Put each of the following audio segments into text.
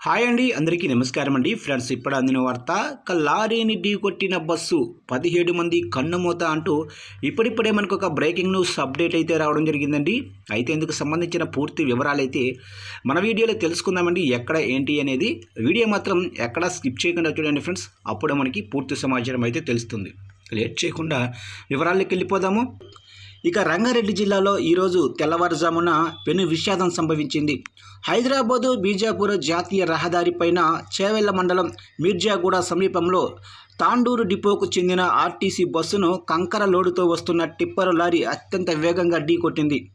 Hi అండి అందరికీ నమస్కారం అండి. ఫ్రెండ్స్ ఇప్పుడు అందిన వార్త లారీని ఢీ కొట్టిన బస్సు పదిహేడు మంది కన్నుమూత అంటూ ఇప్పుడిప్పుడే మనకు ఒక బ్రేకింగ్ న్యూస్ అప్డేట్ అయితే రావడం జరిగిందండి. అయితే ఇందుకు సంబంధించిన పూర్తి వివరాలు అయితే మన వీడియోలో తెలుసుకుందామండి ఎక్కడ ఏంటి అనేది. వీడియో మాత్రం ఎక్కడ స్కిప్ చేయకుండా చూడండి ఫ్రెండ్స్. అప్పుడు మనకి పూర్తి సమాచారం అయితే తెలుస్తుంది. లేట్ చేయకుండా వివరాల్లోకి వెళ్ళిపోదాము. ఇక రంగారెడ్డి జిల్లాలో ఈరోజు తెల్లవారుజామున పెను విషాదం సంభవించింది. హైదరాబాదు బీజాపూర్ జాతీయ రహదారిపైన చేవెళ్ళ మండలం మీర్జాగూడ సమీపంలో తాండూరు డిపోకు చెందిన ఆర్టీసీ బస్సును కంకర లోడుతో వస్తున్న టిప్పర్ లారీ అత్యంత వేగంగా ఢీకొట్టింది.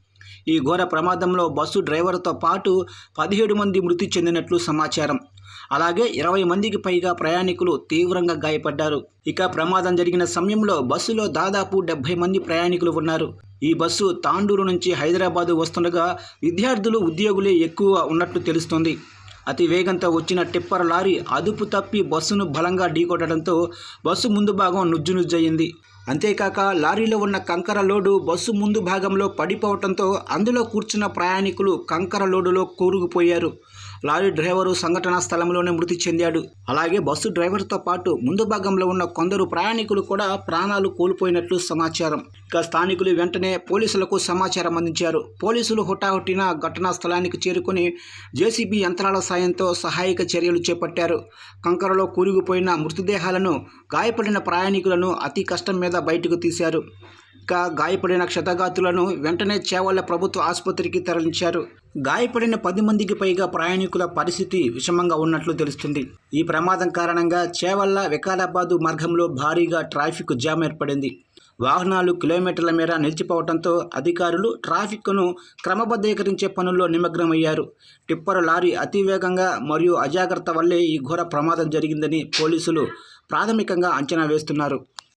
ఈ ఘోర ప్రమాదంలో బస్సు డ్రైవర్తో పాటు పదిహేడు మంది మృతి చెందినట్లు సమాచారం. అలాగే ఇరవై మందికి పైగా ప్రయాణికులు తీవ్రంగా గాయపడ్డారు. ఇక ప్రమాదం జరిగిన సమయంలో బస్సులో దాదాపు డెబ్బై మంది ప్రయాణికులు ఉన్నారు. ఈ బస్సు తాండూరు నుంచి హైదరాబాదు వస్తుండగా విద్యార్థులు ఉద్యోగులే ఎక్కువ ఉన్నట్లు తెలుస్తోంది. అతి వేగంతో వచ్చిన టిప్పర్ లారీ అదుపు తప్పి బస్సును బలంగా ఢీకొట్టడంతో బస్సు ముందు భాగం నుజ్జు నుజ్జయింది అంతేకాక లారీలో ఉన్న కంకర లోడు బస్సు ముందు భాగంలో పడిపోవడంతో అందులో కూర్చున్న ప్రయాణికులు కంకర లోడులో కూరుకుపోయారు. లారీ డ్రైవరు సంఘటనా స్థలంలోనే మృతి చెందాడు. అలాగే బస్సు డ్రైవర్తో పాటు ముందు భాగంలో ఉన్న కొందరు ప్రయాణికులు కూడా ప్రాణాలు కోల్పోయినట్లు సమాచారం. ఇక స్థానికులు వెంటనే పోలీసులకు సమాచారం అందించారు. పోలీసులు హుటాహుటిన ఘటనా స్థలానికి చేరుకుని జేసీబీ యంత్రాల సాయంతో సహాయక చర్యలు చేపట్టారు. కంకరలో కూరుకుపోయిన మృతదేహాలను గాయపడిన ప్రయాణికులను అతి కష్టం మీద బయటకు తీశారు. ఇక గాయపడిన క్షతగాతులను వెంటనే చేవల్ల ప్రభుత్వ ఆసుపత్రికి తరలించారు. గాయపడిన పది మందికి పైగా ప్రయాణికుల పరిస్థితి విషమంగా ఉన్నట్లు తెలుస్తుంది. ఈ ప్రమాదం కారణంగా చేవల్ల వికారాబాదు మార్గంలో భారీగా ట్రాఫిక్ జామ్ ఏర్పడింది. వాహనాలు కిలోమీటర్ల మేర నిలిచిపోవడంతో అధికారులు ట్రాఫిక్ను క్రమబద్ధీకరించే పనుల్లో నిమగ్నమయ్యారు. టిప్పర్ లారీ అతివేగంగా మరియు అజాగ్రత్త వల్లే ఈ ఘోర ప్రమాదం జరిగిందని పోలీసులు ప్రాథమికంగా అంచనా వేస్తున్నారు.